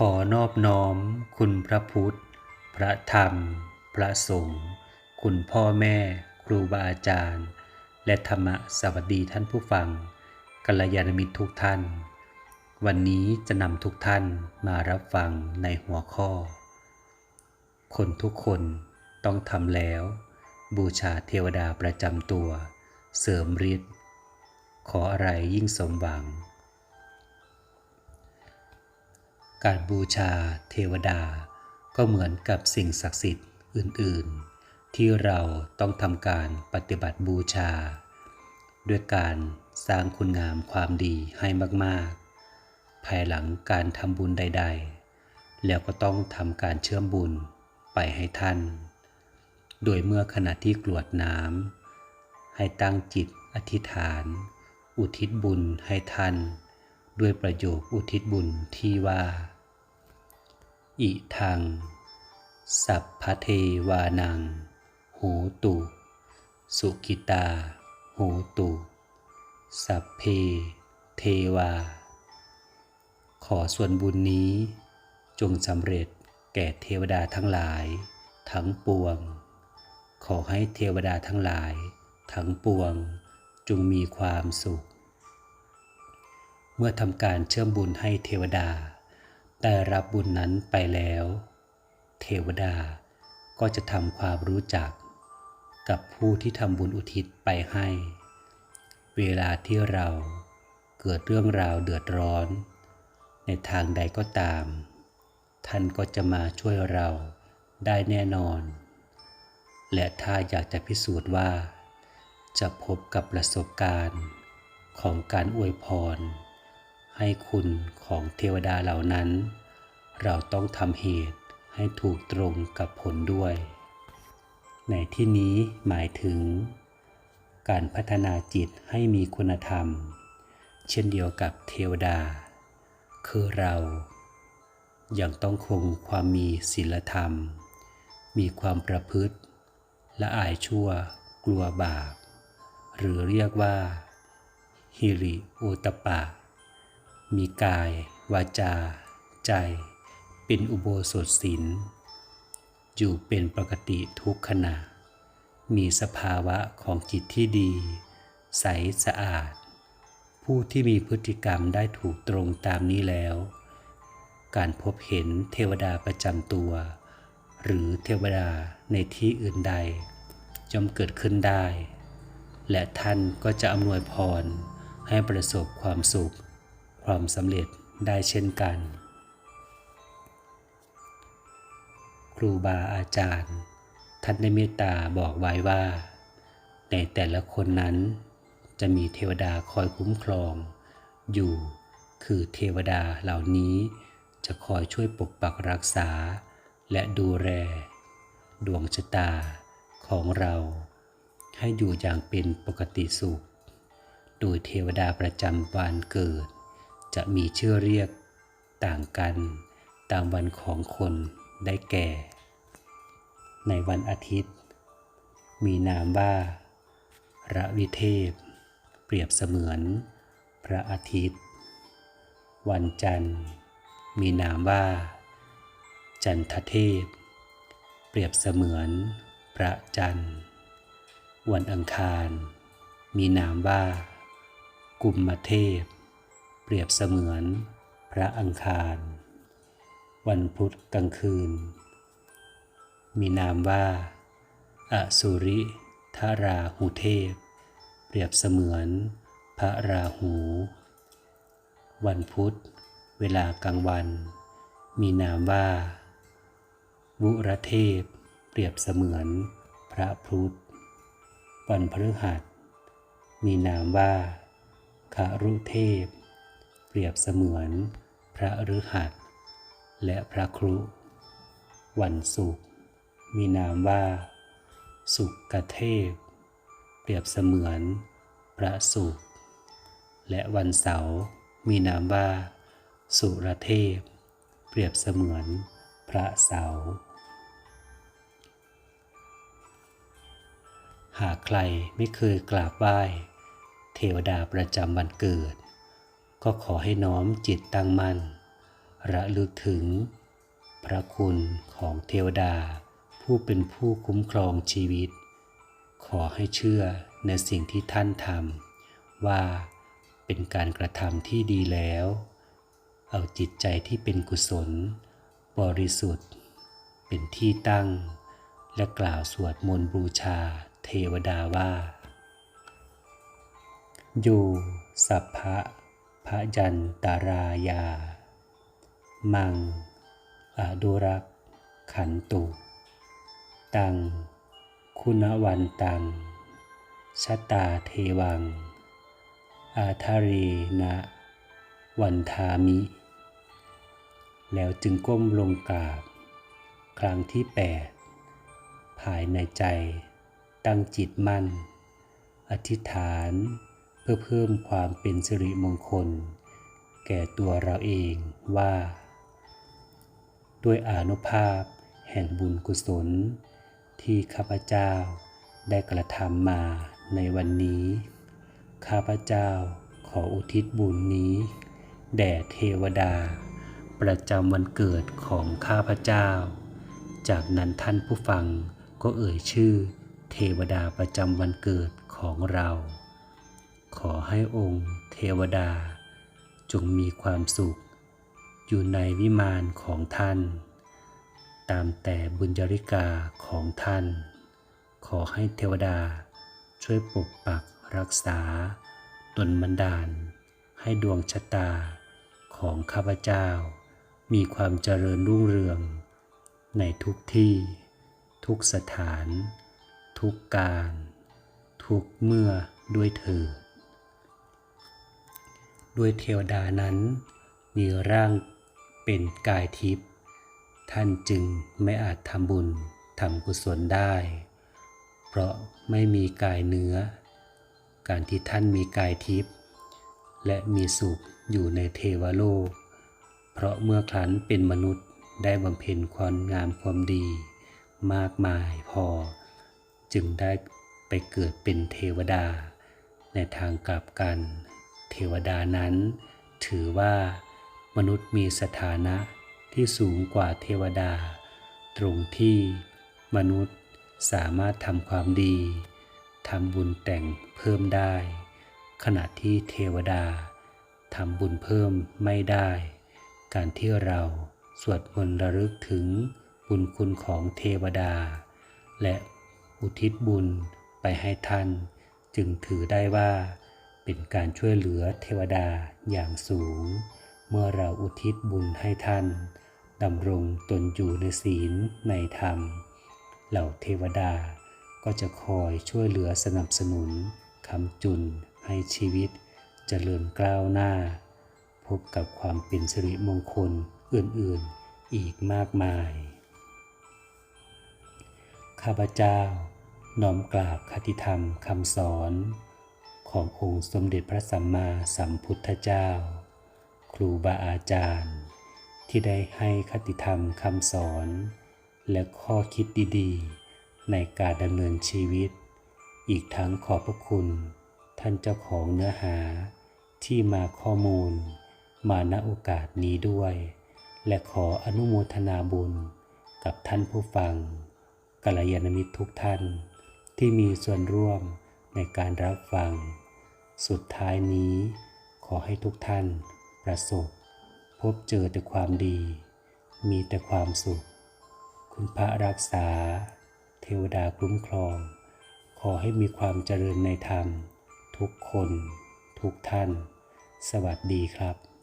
ขอนอบน้อม คุณพระพุทธ พระธรรม พระสงฆ์คุณพ่อแม่ ครูบาอาจารย์ และธรรมะสวัสดีท่านผู้ฟังกัลยาณมิตรทุกท่าน วันนี้จะนำทุกท่านมารับฟังในหัวข้อ คนทุกคนต้องทำแล้ว บูชาเทวดาประจำตัว เสริมฤทธิ์ขออะไรยิ่งสมหวัง การบูชาเทวดา ก็เหมือนกับสิ่งศักดิ์สิทธิ์อื่น ๆ ที่เราต้องทำการปฏิบัติบูชา ด้วยการสร้างคุณงามความดีให้มาก ๆ ภายหลังการทำบุญใด ๆ แล้วก็ต้องทำการเชื่อมบุญไปให้ท่าน โดยเมื่อขณะที่กรวดน้ำให้ตั้งจิตอธิษฐาน อุทิศบุญให้ท่าน ด้วยประโยคอุทิศบุญที่ว่า อิทัง สัพพเทวานัง โหตุ สุกิตา โหตุ สัพเพ เทวา ขอส่วนบุญนี้ จงสำเร็จแก่เทวดาทั้งหลาย ทั้งปวง ขอให้เทวดาทั้งหลาย ทั้งปวงจงมีความสุข เมื่อทำการเชื่อมบุญให้เทวดา ได้รับบุญนั้นไปแล้ว เทวดาก็จะทำความรู้จัก กับผู้ที่ทำบุญอุทิศไปให้ เวลาที่เราเกิดเรื่องราวเดือดร้อน ในทางใดก็ตาม ท่านก็จะมาช่วยเราได้แน่นอน และถ้าอยากจะพิสูจน์ว่า จะพบกับประสบการณ์ของการอวยพร ให้คุณของเทวดาเหล่านั้น เราต้องทำเหตุให้ถูกตรงกับผลด้วย ในที่นี้หมายถึง การพัฒนาจิตให้มีคุณธรรม เช่นเดียวกับเทวดา คือเรายังต้องคงความมีศีลธรรม มีความประพฤติ และอายชั่ว กลัวบาป หรือเรียกว่าฮิริโอตปะ มีกาย วาจา ใจ เป็นอุโบสถศีลอยู่เป็นปกติทุกขณะ มีสภาวะของจิตที่ดี ใสสะอาด ผู้ที่มีพฤติกรรมได้ถูกตรงตามนี้แล้ว การพบเห็นเทวดาประจำตัว หรือเทวดาในที่อื่นใดย่อมเกิดขึ้นได้ และท่านก็จะอำนวยพรให้ประสบความสุข ความสำเร็จได้เช่นกัน ครูบาอาจารย์ ท่านได้เมตตาบอกไว้ว่า ในแต่ละคนนั้นจะมีเทวดาคอยคุ้มครอง อยู่คือเทวดาเหล่านี้จะคอยช่วยปกปักรักษา และดูแลดวงชะตาของเรา ให้อยู่อย่างเป็นปกติสุข โดยเทวดาประจำวันเกิด จะมีชื่อเรียกต่างกันตามวันของคนได้แก่ ในวันอาทิตย์ มีนามว่า ระวิเทพ เปรียบเสมือน พระอาทิตย์ วันจันทร์ มีนามว่า จันทเทพ เปรียบเสมือน พระจันทร์ วันอังคาร มีนามว่า กุมมเทพ เปรียบเสมือนพระอังคาร วันพุธกลางคืน มีนามว่าอสุริธาราหูเทพ เปรียบเสมือนพระราหู วันพุธ เวลากลางวัน มีนามว่า วุระเทพ เปรียบเสมือนพระพุธวันพฤหัส มีนามว่าคารุเทพ เปรียบเสมือนพระฤหัสและพระครุ วันศุกร์มีนามว่า สุกเทพ เปรียบเสมือนพระศุกร์และวันเสาร์มีนามว่า สุรเทพ เปรียบเสมือนพระเสาร์หากใครไม่เคยกราบไหว้ เทวดาประจำวันเกิด ก็ขอให้น้อมจิตตั้งมั่นระลึกถึง พระคุณของเทวดา ผู้เป็นผู้คุ้มครองชีวิต ขอให้เชื่อในสิ่งที่ท่านทำว่าเป็นการกระทำที่ดีแล้ว เอาจิตใจที่เป็นกุศล บริสุทธิ์ เป็นที่ตั้ง และกล่าวสวดมนต์บูชาเทวดาว่า อยู่สัพพะ พระยันตารายา มังอดุรักขันตุ ตัง คุณวันตังชะตาเทวัง อาทารีนะวันทามิ แล้วจึงก้มลงกราบ ครั้งที่แปดภายในใจตั้งจิตมั่น อธิษฐาน เพื่อเพิ่มความเป็นสิริมงคล แก่ตัวเราเองว่า ด้วยอานุภาพแห่งบุญกุศล ที่ข้าพเจ้าได้กระทำมาในวันนี้ ข้าพเจ้าขออุทิศบุญนี้ แด่เทวดา ประจำวันเกิดของข้าพเจ้า จากนั้นท่านผู้ฟังก็เอ่ยชื่อเทวดาประจำวันเกิดของเรา ขอให้องค์เทวดา จงมีความสุข อยู่ในวิมานของท่าน ตามแต่บุญญาริกาของท่าน ขอให้เทวดาช่วยปกปักรักษาตนบันดาล ให้ดวงชะตาของข้าพเจ้า มีความเจริญรุ่งเรือง ในทุกที่ ทุกสถาน ทุกการ ทุกเมื่อด้วยเถิด ด้วยเทวดานั้น มีร่างเป็นกายทิพย์ท่านจึงไม่อาจทำบุญทำกุศลได้ เพราะไม่มีกายเนื้อ การที่ท่านมีกายทิพย์และมีสุขอยู่ในเทวโลก เพราะเมื่อครั้นเป็นมนุษย์ได้บำเพ็ญความงามความดี มากมายพอ จึงได้ไปเกิดเป็นเทวดาในทางกลับกัน เทวดานั้น ถือว่ามนุษย์มีสถานะที่สูงกว่าเทวดา ตรงที่มนุษย์สามารถทำความดีทำบุญแต่งเพิ่มได้ ขณะที่เทวดาทำบุญเพิ่มไม่ได้ การที่เราสวดมนต์ระลึกถึงบุญคุณของเทวดา และอุทิศบุญไปให้ท่าน จึงถือได้ว่า เป็นการช่วยเหลือเทวดาอย่างสูง เมื่อเราอุทิศบุญให้ท่านดำรงตนอยู่ในศีลในธรรม เหล่าเทวดาก็จะคอยช่วยเหลือสนับสนุนคำจุนให้ชีวิตเจริญกล้าวหน้า พบกับความเป็นสิริมงคลอื่นๆอีกมากมาย ข้าพเจ้าน้อมกราบคติธรรมคำสอน ขององค์สมเด็จพระสัมมาสัมพุทธเจ้า ครูบาอาจารย์ ที่ได้ให้คติธรรมคำสอน และข้อคิดดีๆ ในการดำเนินชีวิต อีกทั้งขอบพระคุณ ท่านเจ้าของเนื้อหา ที่มาข้อมูล มาณโอกาสนี้ด้วย และขออนุโมทนาบุญกับท่านผู้ฟังกัลยาณมิตรทุกท่านที่มีส่วนร่วมในการรับฟัง สุดท้ายนี้ขอให้ทุกท่านประสบ พบเจอแต่ความดี มีแต่ความสุข คุณพระรักษา เทวดาคุ้มครอง ขอให้มีความเจริญในธรรม ทุกคน ทุกท่าน สวัสดีครับ